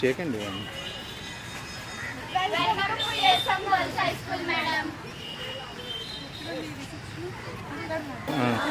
shake and do one. Welcome to ESM Girls High School, madam. Uh.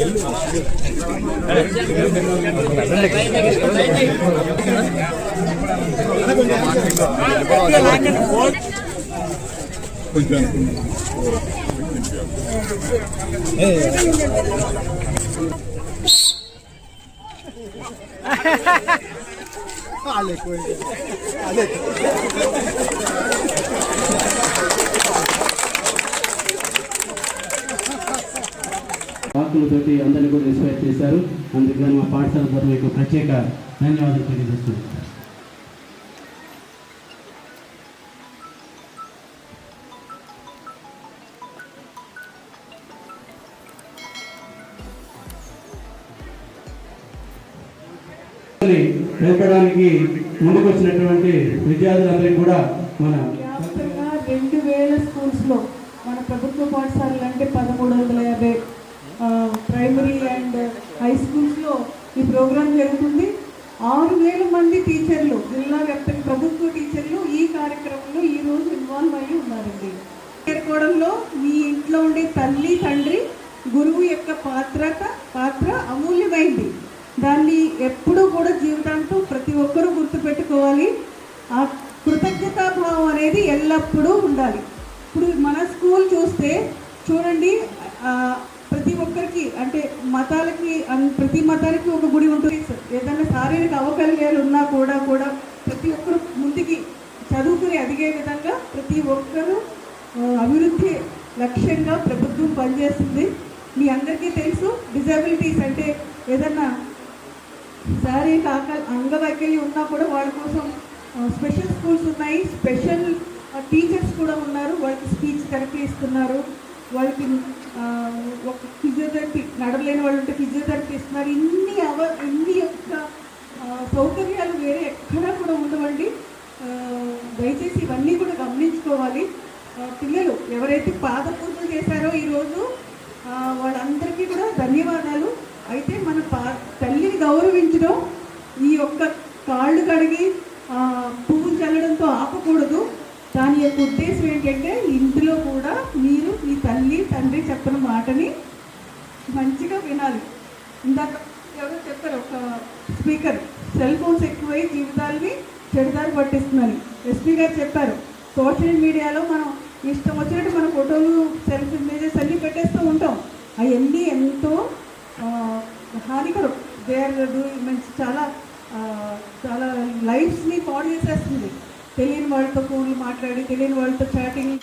High school madam వాక్కులతోటి అందరినీ కూడా inspire చేశారు. అందుకని మా పాఠశాల తరఫున మీకు ప్రత్యేక ధన్యవాదాలు తెలియజేస్తున్నాను. నిలపడానికి ముందుకు వచ్చినటువంటి విద్యార్థులందరికీ కూడా మన రెండు వేల స్కూల్స్లో మన ప్రభుత్వ పాఠశాలలు అంటే పదమూడు హై స్కూల్స్లో ఈ ప్రోగ్రాం జరుగుతుంది. ఆరు వేల మంది టీచర్లు జిల్లా వ్యాప్తంగా ప్రభుత్వ టీచర్లు ఈ కార్యక్రమంలో ఈ రోజు ఇన్వాల్వ్ అయ్యి ఉన్నారండి. చేరుకోవడంలో మీ ఇంట్లో ఉండే తల్లి తండ్రి గురువు యొక్క పాత్ర పాత్ర అమూల్యమైంది. దాన్ని ఎప్పుడూ కూడా జీవితాంతం ప్రతి ఒక్కరూ గుర్తుపెట్టుకోవాలి. ఆ కృతజ్ఞతాభావం అనేది ఎల్లప్పుడూ ఉండాలి. ఇప్పుడు మన స్కూల్ చూస్తే చూడండి ప్రతి ఒక్కరికి అంటే మతాలకి ప్రతి మతాలకి ఒక గుడి ఉంటుంది. ఏదైనా శారీరక అవకల్యాలు ఉన్నా కూడా కూడా ప్రతి ఒక్కరు ముందుకి చదువుకుని ఎదిగే విధంగా ప్రతి ఒక్కరూ అభివృద్ధి లక్ష్యంగా ప్రభుత్వం పనిచేస్తుంది. మీ అందరికీ తెలుసు డిజబిలిటీస్ అంటే ఏదన్నా శారీరక ఆక అంగవైకల్యం ఉన్నా కూడా వాళ్ళ కోసం స్పెషల్ స్కూల్స్ ఉన్నాయి. స్పెషల్ టీచర్స్ కూడా ఉన్నారు. వాళ్ళకి స్పీచ్ థెరపీ ఇస్తున్నారు. వాళ్ళకి ఒక ఫిజియోథెరపీ నడవలేని వాళ్ళు ఉంటే ఫిజియోథెరపీ ఇస్తున్నారు. ఇన్ని అవ ఇన్ని యొక్క సౌకర్యాలు వేరే ఎక్కడా కూడా ఉండవండి. దయచేసి ఇవన్నీ కూడా గమనించుకోవాలి. పిల్లలు ఎవరైతే పాద పూజలు చేశారో ఈరోజు వాళ్ళందరికీ కూడా ధన్యవాదాలు. అయితే మన పా తల్లిని గౌరవించడం ఈ యొక్క కాళ్ళు కడిగి పువ్వులు చల్లడంతో ఆపకూడదు. దాని యొక్క ఉద్దేశం ఏంటంటే ఇంటిలో కూడా తల్లి తండ్రి చెప్పిన మాటని మంచిగా వినాలి. ఇందాక ఎవరో చెప్పారు ఒక స్పీకర్ సెల్ ఫోన్స్ ఎక్కువై జీవితాలని చెడుదారి పట్టిస్తున్నాయి ఎస్పీ గారు చెప్పారు సోషల్ మీడియాలో మనం ఇష్టం వచ్చినట్టు మన ఫోటోలు సెల్ఫ్ ఇమేజెస్ అన్నీ పెట్టేస్తూ ఉంటాం. అవన్నీ ఎంతో హానికరం. దే ఆర్ డూయింగ్ మంచి చాలా చాలా లైఫ్స్ని పాడు చేసేస్తుంది. తెలియని వాళ్ళతో ఫోన్లు మాట్లాడి తెలియని వాళ్ళతో చాటింగ్.